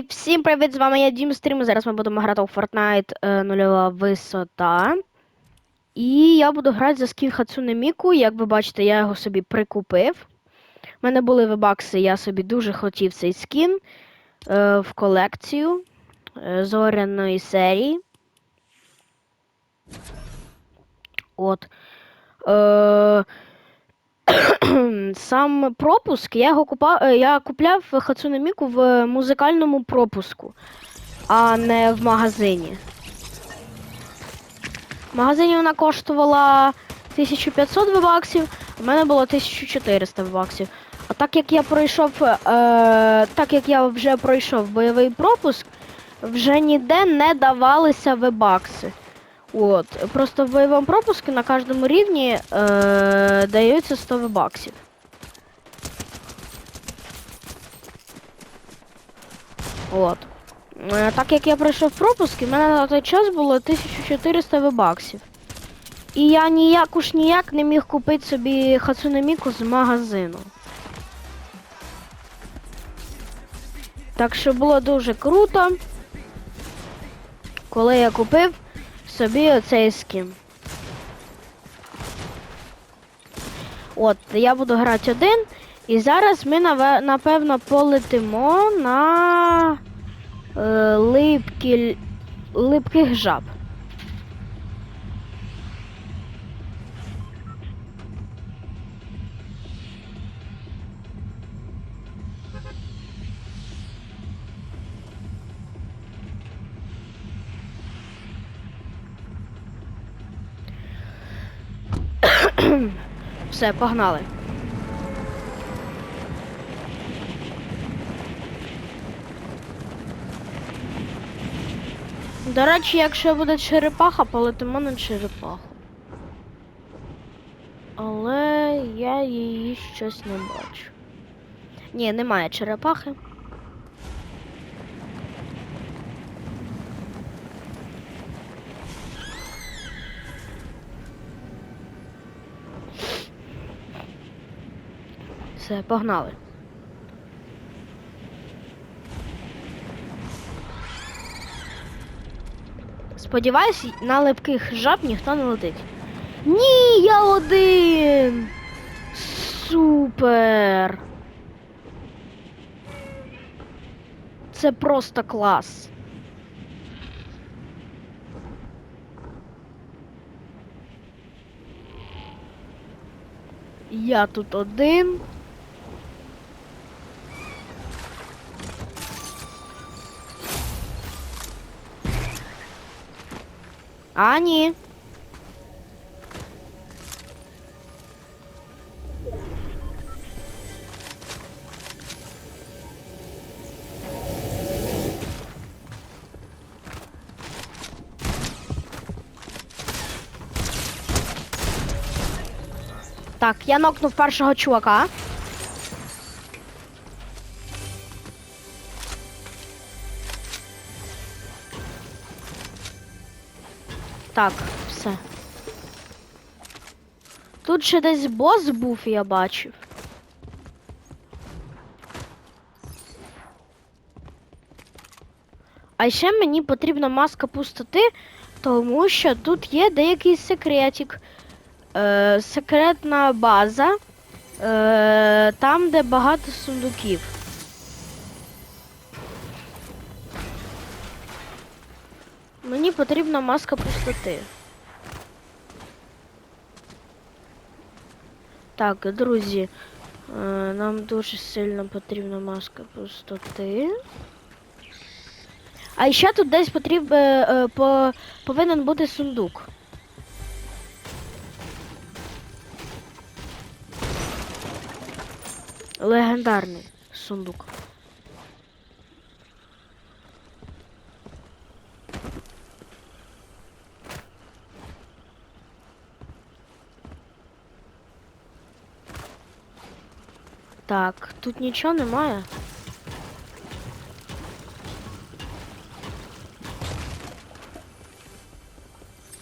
Всім привіт, з вами я Дім Стрім. Зараз ми будемо грати у Fortnite е, нульова висота. І я буду грати за скін Хацуне Міку. Як ви бачите, я його собі прикупив. У мене були вебакси, я собі дуже хотів цей скін е, в колекцію е, зоряної серії. От. Е, сам пропуск, я його купав, е, я купляв Хацуне Міку в музикальному пропуску, а не в магазині. В магазині вона коштувала 1500 баксів, у мене було 1400 баксів. А так як я пройшов, е, так як я вже пройшов бойовий пропуск, вже ніде не давалися вебакси. От. Просто в бойовому пропуску на кожному рівні е, даються 100 баксів. От. Е, так як я пройшов пропуск, і в мене на той час було 1400 вебаксів. І я ніяк уж ніяк не міг купити собі Хацунеміку з магазину. Так що було дуже круто, коли я купив собі оцей скін. От, я буду грати один. І зараз ми напевно полетимо на е, липкі, липких жаб. Все, погнали. До речі, якщо буде черепаха, полетимо на черепаху. Але я її щось не бачу. Ні, немає черепахи. Все, погнали. Сподіваюсь, на липких жаб ніхто не летить. Ні, я один. Супер. Це просто клас. Я тут один. А. Так, я нокнув першого чувака. Так, все. Тут ще десь бос був, я бачив. А ще мені потрібна маска пустоти, тому що тут є деякий секретик. Е, секретна база. Е, там, де багато сундуків. Потрібна маска пустоти. Так, друзі, е, нам дуже сильно потрібна маска пустоти. А ще тут десь потрібен е, по, повинен бути сундук. Легендарний сундук. Так, тут нічого немає.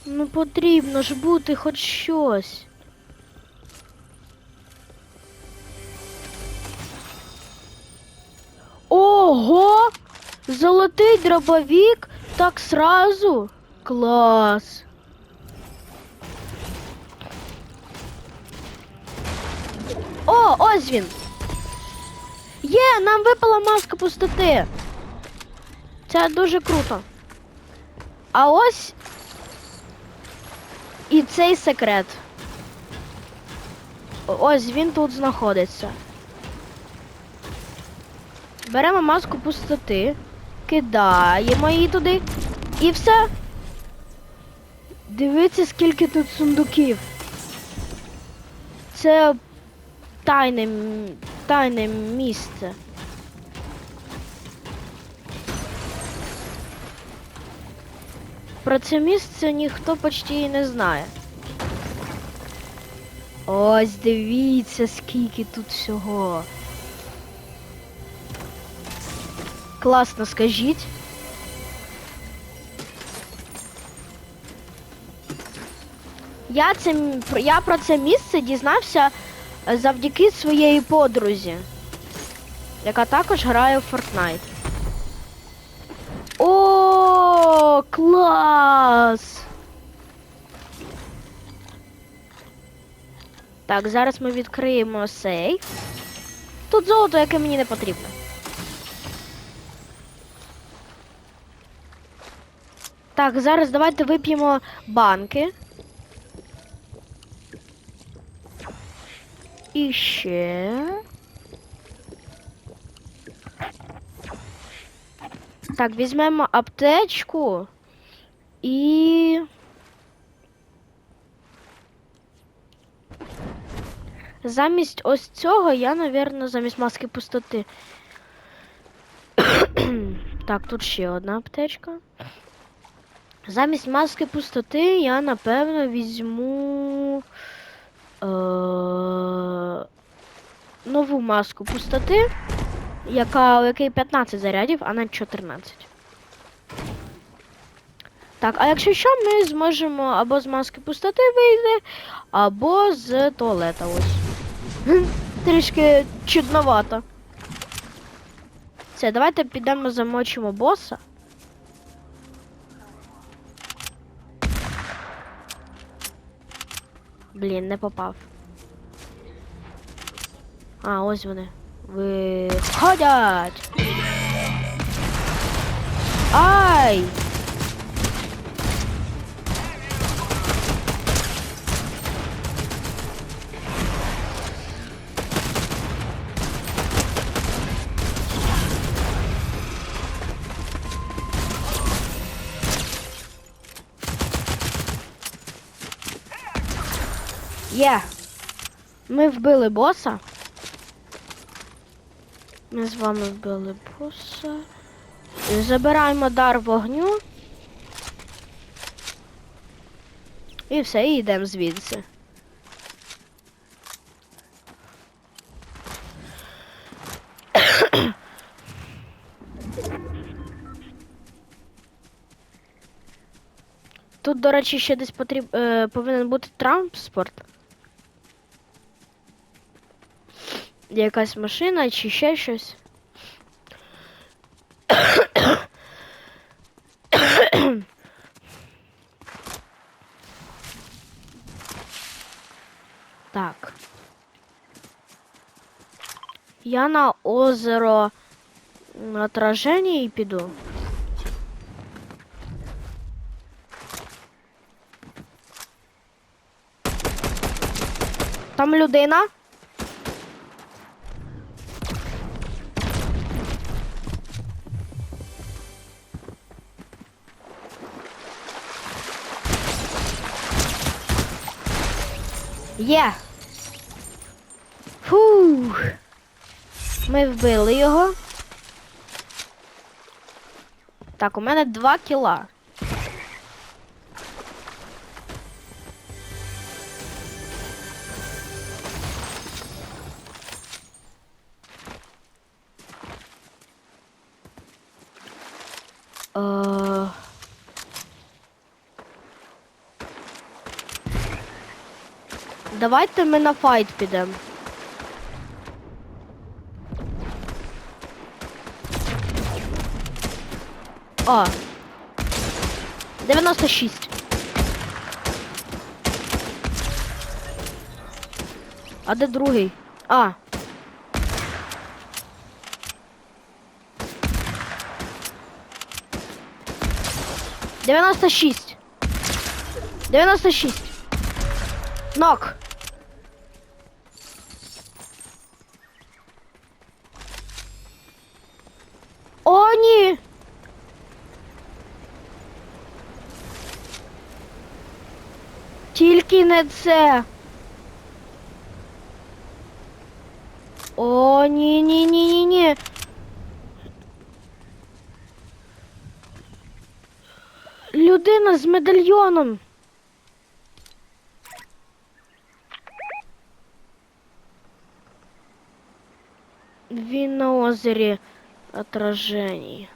Ну потрібно ж бути хоч щось. Ого! Золотий дробовик так сразу. Клас. О, ось він. Є, нам випала маска пустоти. Це дуже круто. А ось і цей секрет. Ось він тут знаходиться. Беремо маску пустоти, кидаємо її туди і все. Дивіться, скільки тут сундуків. Це тайне, тайне місце. Про це місце ніхто почти і не знає. Ось дивіться, скільки тут всього. Класно, скажіть. Я, це, я про це місце дізнався завдяки своєї подрузі, яка також грає в Fortnite. О, клас! Так, зараз ми відкриємо сейф. Тут золото, яке мені не потрібно. Так, зараз давайте вип'ємо банки. І ще. Так, візьмемо аптечку і. Замість ось цього я, напевно, замість маски пустоти. так, тут ще одна аптечка. Замість маски пустоти я, напевно, візьму. Е- нову маску пустоти, яка, у якій 15 зарядів, а не 14. Так, а якщо що, ми зможемо або з маски пустоти вийти, або з туалета ось. Трішки чудновато. Все, давайте підемо замочимо боса. Блін, не попав. А, ось вони. Виходять. Ай! Ми вбили боса. Ми з вами вбили боса. Забираємо дар вогню. І все, і йдемо звідси. Тут, до речі, ще десь потріб... е, повинен бути транспорт. Якась машина чи ще щось. Так. Я на озеро отраження і піду. Там людина. Є. Фух. Ми вбили його. Так, у мене два кіла. Е... Давайте ми на файт підемо. А. 96. А де другий? А. Дев'яносто шість. Дев'яносто шість. Нок. О, ні! Тільки це. О, ні, ні, ні, ні, ні. Людина з медальйоном. Він на озері отражений.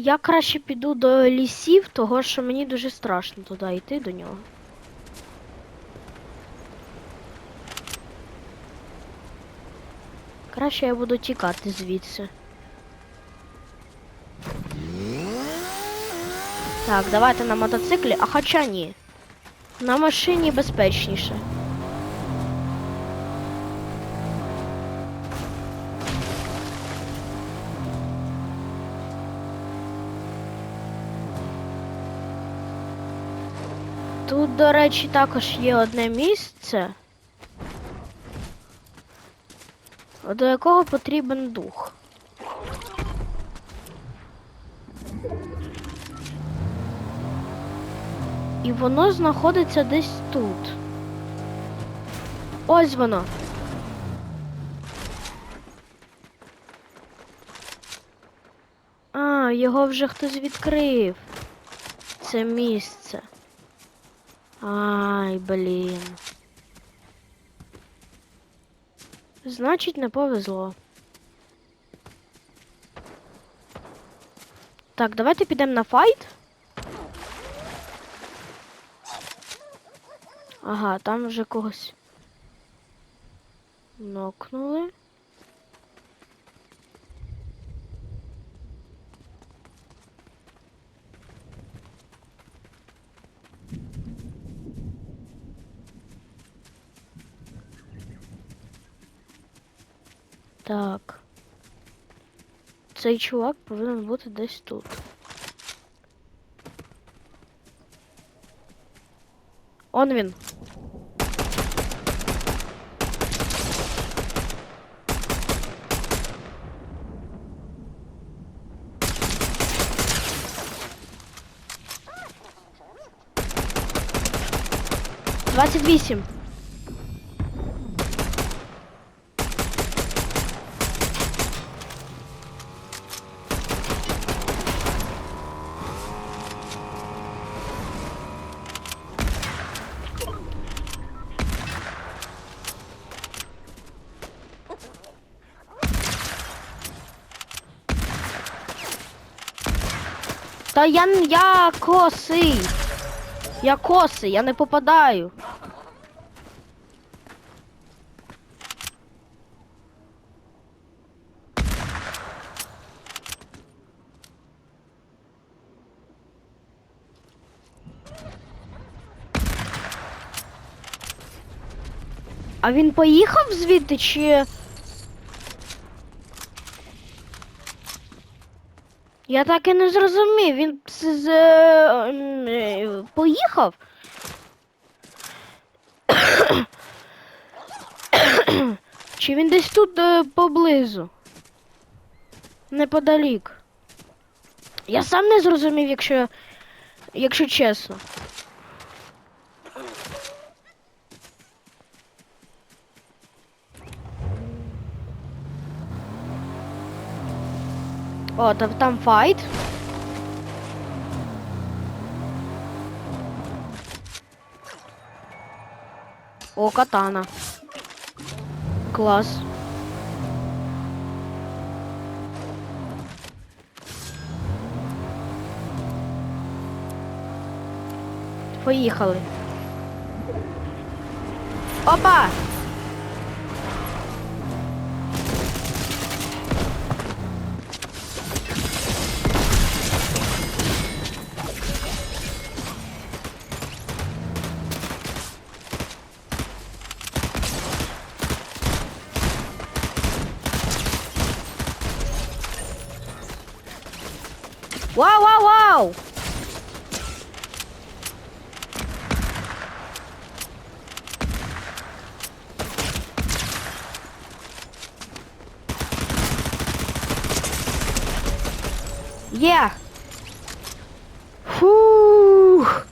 Я краще піду до лісів, того що мені дуже страшно туди йти до нього. Краще я буду тікати звідси. Так, давайте на мотоциклі, а хоча ні. На машині безпечніше. До речі, також є одне місце, до якого потрібен дух. І воно знаходиться десь тут. Ось воно. А, його вже хтось відкрив. Це місце. Ай, блін. Значить, не повезло. Так, давайте підемо на файт. Ага, там вже когось нокнули. Так. Цей чувак повинен бути десь тут. Он він. Двадцять вісім. Та я, я косий. Я косий, я не попадаю. А він поїхав звідти чи. Я так і не зрозумів. Він з, е, е, поїхав? Чи він десь тут е, поблизу? Неподалік. Я сам не зрозумів, якщо. Якщо чесно. О, там, там файт. О, катана. Клас. Поїхали. Опа! Вау! Є! Фух!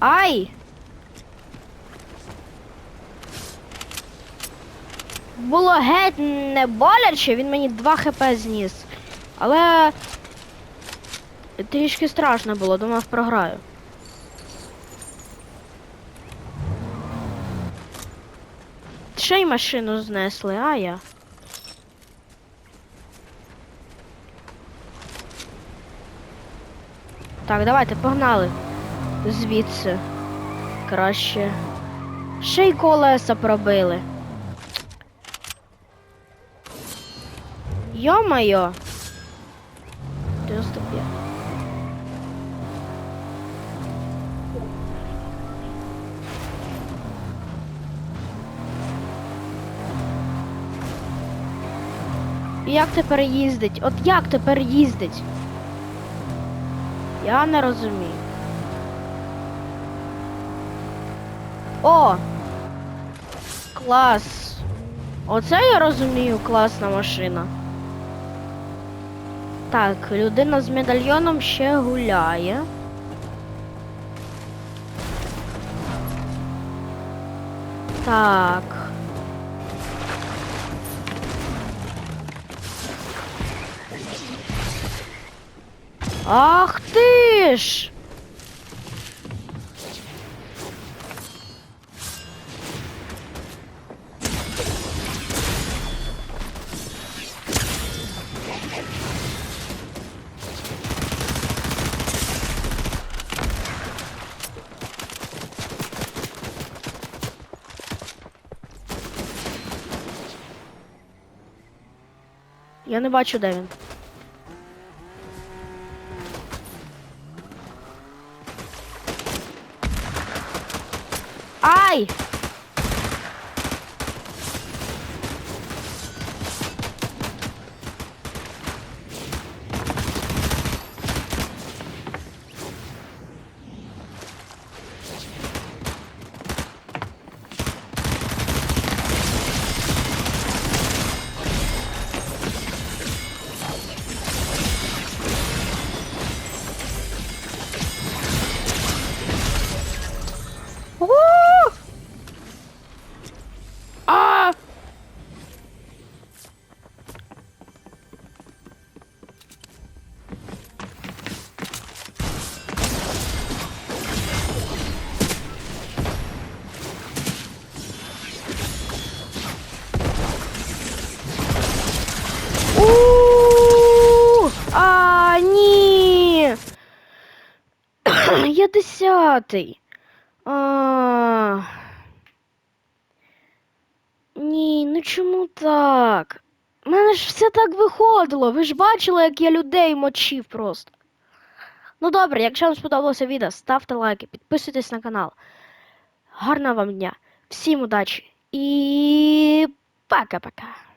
Ай! Було геть не боляче, він мені 2 хп зніс. Але трішки страшно було, думав програю. Ще й машину знесли, а я. Так, давайте, погнали. Звідси. Краще. Ще й колеса пробили. Йо-моє. Як тепер їздить? От як тепер їздить? Я не розумію. О! Клас! Оце я розумію, класна машина. Так, людина з медальйоном ще гуляє. Так. Ах ти ж! Я не бачу, де він. Ай! 50. А... Ні, ну чому так? У мене ж все так виходило. Ви ж бачили, як я людей мочив просто. Ну добре, якщо вам сподобалося відео, ставте лайки, підписуйтесь на канал. Гарного вам дня, всім удачі і пока-пока.